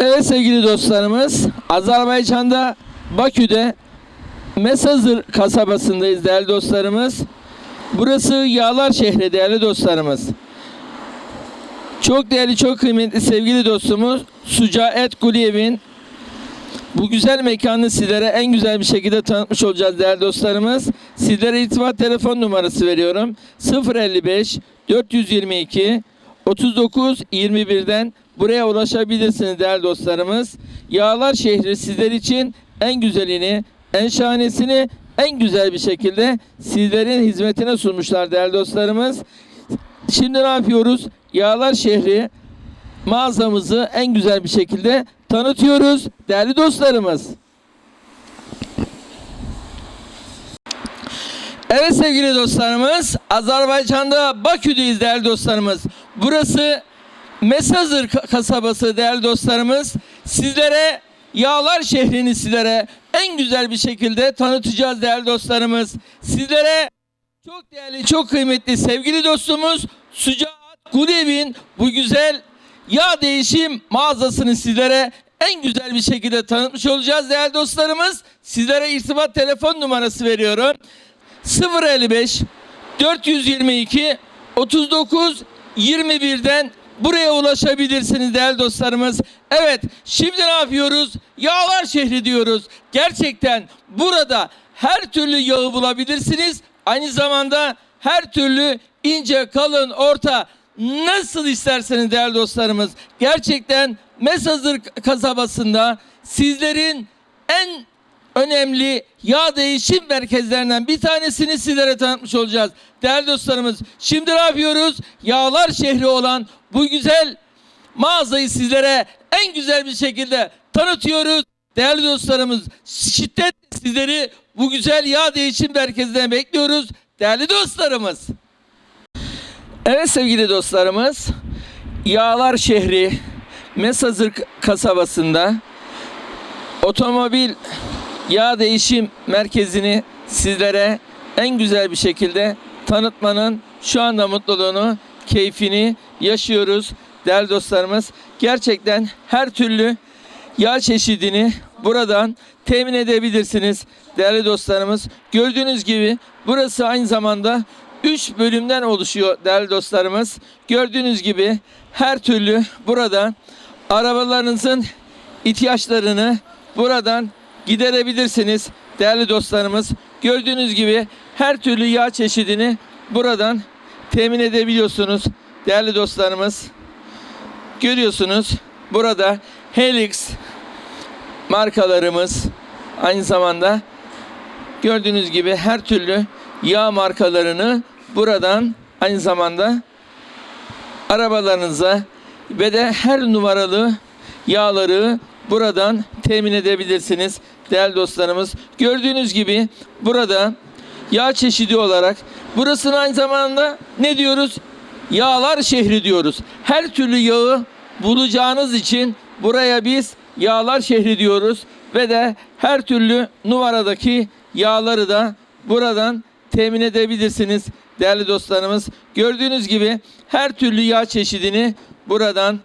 Evet sevgili dostlarımız, Azerbaycan'da Bakü'de Mesazır kasabasındayız değerli dostlarımız. Burası Yağlar şehri değerli dostlarımız. Çok değerli, çok kıymetli sevgili dostumuz Sucaet Guliyev'in bu güzel mekanı sizlere en güzel bir şekilde tanıtmış olacağız değerli dostlarımız. Sizlere irtibat telefon numarası veriyorum. 055 422 39 21'den buraya ulaşabilirsiniz değerli dostlarımız. Yağlar şehri sizler için en güzelini, en şahanesini en güzel bir şekilde sizlerin hizmetine sunmuşlar değerli dostlarımız. Şimdi ne yapıyoruz? Yağlar şehri mağazamızı en güzel bir şekilde tanıtıyoruz değerli dostlarımız. Evet sevgili dostlarımız, Azerbaycan'da Bakü'deyiz değerli dostlarımız. Burası Mesazır ka- kasabası değerli dostlarımız. Sizlere Yağlar şehrini sizlere en güzel bir şekilde tanıtacağız değerli dostlarımız. Sizlere çok değerli, çok kıymetli sevgili dostumuz Sucaat Gulev'in bu güzel yağ değişim mağazasını sizlere en güzel bir şekilde tanıtmış olacağız değerli dostlarımız. Sizlere irtibat telefon numarası veriyorum. 055 422 39 21'den buraya ulaşabilirsiniz değerli dostlarımız. Evet şimdi ne yapıyoruz? Yağlar şehri diyoruz. Gerçekten burada her türlü yağı bulabilirsiniz. Aynı zamanda her türlü ince, kalın, orta nasıl isterseniz değerli dostlarımız. Gerçekten Mesazır kasabasında sizlerin en önemli yağ değişim merkezlerinden bir tanesini sizlere tanıtmış olacağız. Değerli dostlarımız şimdi ne yapıyoruz? Yağlar şehri olan bu güzel mağazayı sizlere en güzel bir şekilde tanıtıyoruz. Değerli dostlarımız şiddetle sizleri bu güzel yağ değişim merkezine bekliyoruz. Değerli dostlarımız. Evet sevgili dostlarımız Yağlar şehri Mesazır kasabasında otomobil yağ değişim merkezini sizlere en güzel bir şekilde tanıtmanın şu anda mutluluğunu, keyfini yaşıyoruz değerli dostlarımız. Gerçekten her türlü yağ çeşidini buradan temin edebilirsiniz değerli dostlarımız. Gördüğünüz gibi burası aynı zamanda 3 bölümden oluşuyor değerli dostlarımız. Gördüğünüz gibi her türlü burada arabalarınızın ihtiyaçlarını buradan giderebilirsiniz değerli dostlarımız. Gördüğünüz gibi her türlü yağ çeşidini buradan temin edebiliyorsunuz değerli dostlarımız. Görüyorsunuz burada Helix markalarımız aynı zamanda gördüğünüz gibi her türlü yağ markalarını buradan aynı zamanda arabalarınıza ve de her numaralı yağları buradan temin edebilirsiniz değerli dostlarımız. Gördüğünüz gibi burada yağ çeşidi olarak burasını aynı zamanda ne diyoruz? Yağlar şehri diyoruz. Her türlü yağı bulacağınız için buraya biz yağlar şehri diyoruz ve de her türlü numaradaki yağları da buradan temin edebilirsiniz değerli dostlarımız. Gördüğünüz gibi her türlü yağ çeşidini buradan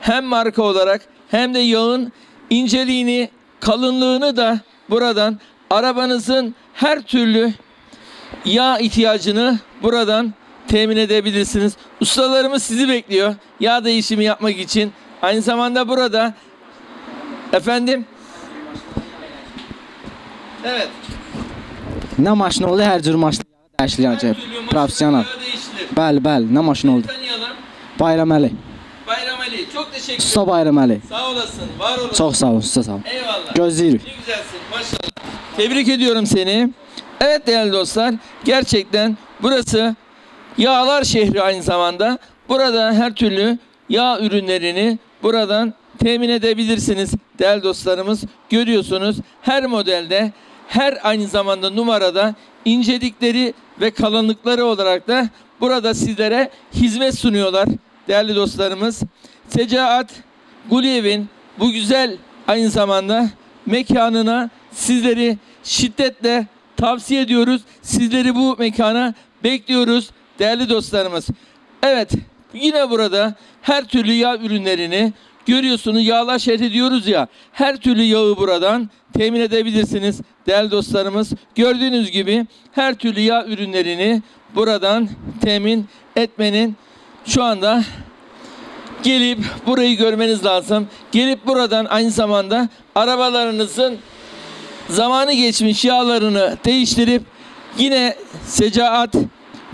hem marka olarak hem de yağın inceliğini, kalınlığını da buradan arabanızın her türlü yağ ihtiyacını buradan temin edebilirsiniz. Ustalarımız sizi bekliyor. Yağ değişimi yapmak için. Aynı zamanda burada efendim Evet. Nə maşın oldu, hər cür maşın dəyişiləcək. Professional. Bəli, bəli, nə maşın oldu? Tanıyalım. Bayraməli. Bayram Ali çok teşekkür ederim. Usta Bayraməli. Sağ olasın. Var olasın. Çox sağ ol, usta sağ ol. Eyvallah. Gözləyirik. Ne güzelsin maşallah. Tebrik ediyorum seni. Evet değerli dostlar gerçekten burası yağlar şehri aynı zamanda. Burada her türlü yağ ürünlerini buradan temin edebilirsiniz değerli dostlarımız. Görüyorsunuz her modelde her aynı zamanda numarada incelikleri ve kalınlıkları olarak da burada sizlere hizmet sunuyorlar değerli dostlarımız. Secaat Guliyev'in bu güzel aynı zamanda mekanına sizleri şiddetle tavsiye ediyoruz. Sizleri bu mekana bekliyoruz değerli dostlarımız. Evet yine burada her türlü yağ ürünlerini görüyorsunuz yağlar şehri diyoruz ya her türlü yağı buradan temin edebilirsiniz değerli dostlarımız. Gördüğünüz gibi her türlü yağ ürünlerini buradan temin etmenin şu anda gelip burayı görmeniz lazım. Gelip buradan aynı zamanda arabalarınızın zamanı geçmiş yağlarını değiştirip yine Secaat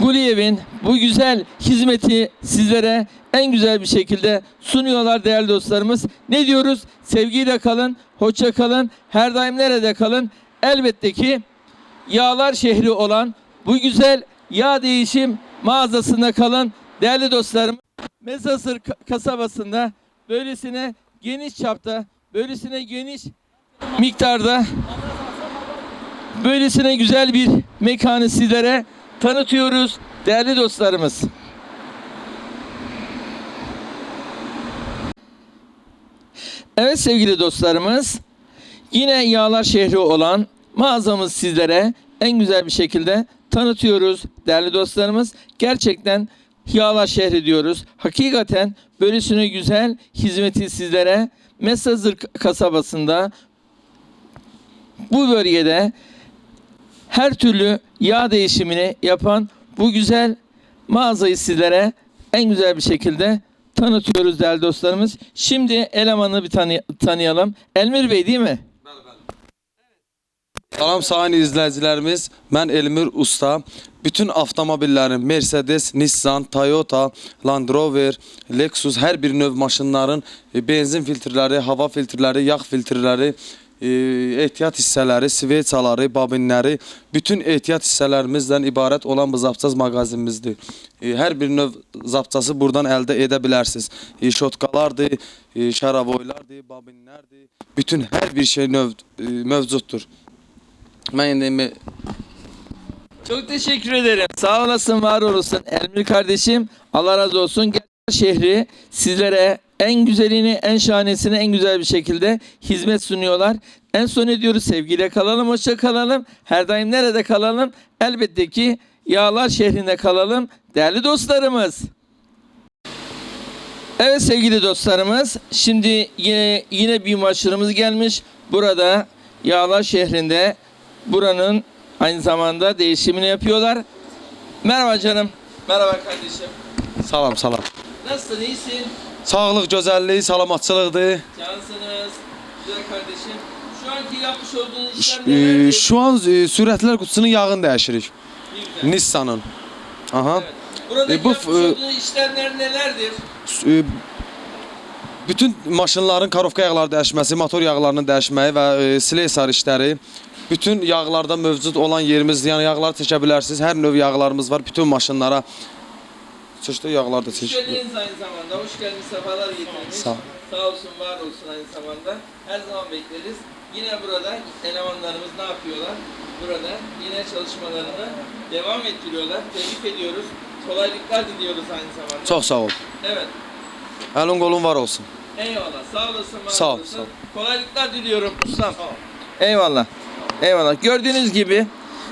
Guliyev'in bu güzel hizmeti sizlere en güzel bir şekilde sunuyorlar değerli dostlarımız. Ne diyoruz? Sevgiyle kalın, hoşça kalın, her daim nerede kalın? Elbette ki yağlar şehri olan bu güzel yağ değişim mağazasında kalın. Değerli dostlarım, Mezasır ka- kasabasında böylesine geniş çapta, böylesine geniş miktarda böylesine güzel bir mekanı sizlere tanıtıyoruz değerli dostlarımız. Evet sevgili dostlarımız yine yağlar şehri olan mağazamız sizlere en güzel bir şekilde tanıtıyoruz değerli dostlarımız. Gerçekten yağlar şehri diyoruz. Hakikaten böylesine güzel hizmeti sizlere Mesazır kasabasında bu bölgede her türlü yağ değişimini yapan bu güzel mağazayı sizlere en güzel bir şekilde tanıtıyoruz değerli dostlarımız. Şimdi elemanı bir tanı- tanıyalım. Elmir Bey değil mi? Salam sayın izləyicilərimiz, mən Elmir Usta. Bütün avtomobillərin Mercedes, Nissan, Toyota, Land Rover, Lexus hər bir növ maşınların e, benzin filtrləri, hava filtrləri, yağ filtrləri, e, ehtiyat hissələri, sveçaları, babinləri, bütün ehtiyat hissələrimizdən ibarət olan bu zapçaz mağazinimizdir. E, Hər bir növ zapçası buradan əldə edə bilərsiniz. Şotkalardır, şaravoylardır, babinlərdir. Bütün hər bir şey növ mövcuddur. İndi Çok teşekkür ederim. Sağ olasın, var olasın. Elmir kardeşim Allah razı olsun. Gerçekten şehri sizlere en güzelini, en şahanesini en güzel bir şekilde hizmet sunuyorlar. En son ne diyoruz? Sevgiyle kalalım, hoşça kalalım. Her daim nerede kalalım? Elbette ki Yağlar şehrinde kalalım. Değerli dostlarımız. Evet sevgili dostlarımız. Şimdi yine yine bir maçlarımız gelmiş. Burada Yağlar şehrinde buranın aynı zamanda değişimini yapıyorlar. Merhaba canım. Merhaba kardeşim. salam, salam. Nasılsın? iyisin? Sağlıq, gözəllik, salamatçılıqdır. Cansınız. Güzel kardeşim. Şu anki yapmış olduğunuz işler Ş- e, nelerdir? Şu an e, sürətlər qutusunun yağını dəyişirik. Nissanın. Aha. Evet. Buradaki E, bu yapmış e, olduğunuz işlemler nelerdir? S- e, Bütün maşınların karovka yağları dəyişməsi, motor yağlarının dəyişməyi və e, slesar işləri, bütün yağlarda mövcud olan yerimiz, yəni yağları çəkə bilərsiniz. Hər növ yağlarımız var bütün maşınlara. Çeşitli yağlar da Hoş çeşitli. geldiniz aynı zamanda. Hoş geldiniz. Sefalar getirmiş. Sağ ol. Sağ olsun, var olsun aynı zamanda. Her zaman bekleriz. Yine burada elemanlarımız ne yapıyorlar? Burada yine çalışmalarını devam ettiriyorlar. Tebrik ediyoruz. Kolaylıklar diliyoruz aynı zamanda. Çox sağ ol. Evet. Əlin qolun var olsun. Eyvallah. Sağ olasın. Sağ ol, sağ ol. Kolaylıklar diliyorum ustam. Eyvallah. Eyvallah. Gördüğünüz gibi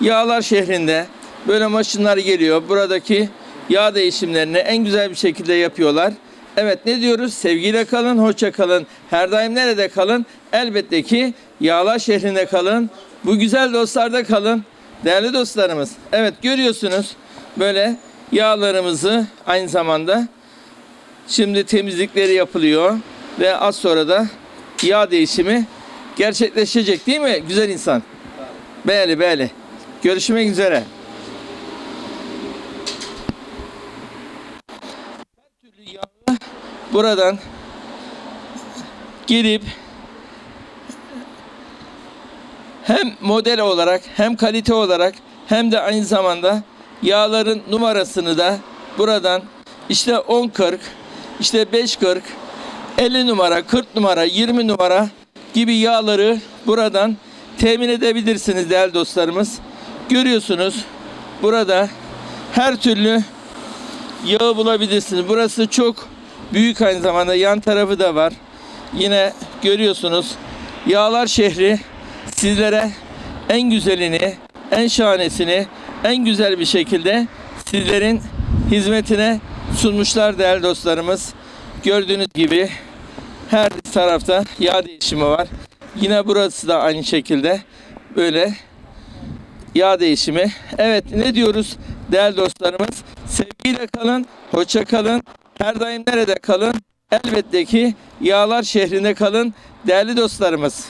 Yağlar şehrinde böyle maşınlar geliyor. Buradaki yağ değişimlerini en güzel bir şekilde yapıyorlar. Evet ne diyoruz? Sevgiyle kalın, hoşça kalın. Her daim nerede kalın? Elbette ki Yağlar şehrinde kalın. Bu güzel dostlarda kalın. Değerli dostlarımız. Evet görüyorsunuz böyle yağlarımızı aynı zamanda Şimdi temizlikleri yapılıyor ve az sonra da yağ değişimi gerçekleşecek değil mi güzel insan? Beyli beyli. Görüşmek üzere. Her türlü yağı buradan girip hem model olarak hem kalite olarak hem de aynı zamanda yağların numarasını da buradan işte 10.40 işte 5.40 50 numara 40 numara 20 numara gibi yağları buradan temin edebilirsiniz değerli dostlarımız. Görüyorsunuz burada her türlü yağı bulabilirsiniz. Burası çok büyük aynı zamanda yan tarafı da var. Yine görüyorsunuz Yağlar şehri sizlere en güzelini, en şahanesini en güzel bir şekilde sizlerin hizmetine sunmuşlar değerli dostlarımız. Gördüğünüz gibi Her tarafta yağ değişimi var. Yine burası da aynı şekilde böyle yağ değişimi. Evet ne diyoruz değerli dostlarımız? Sevgiyle kalın, hoşça kalın. Her daim nerede kalın? Elbette ki Yağlar şehrinde kalın değerli dostlarımız.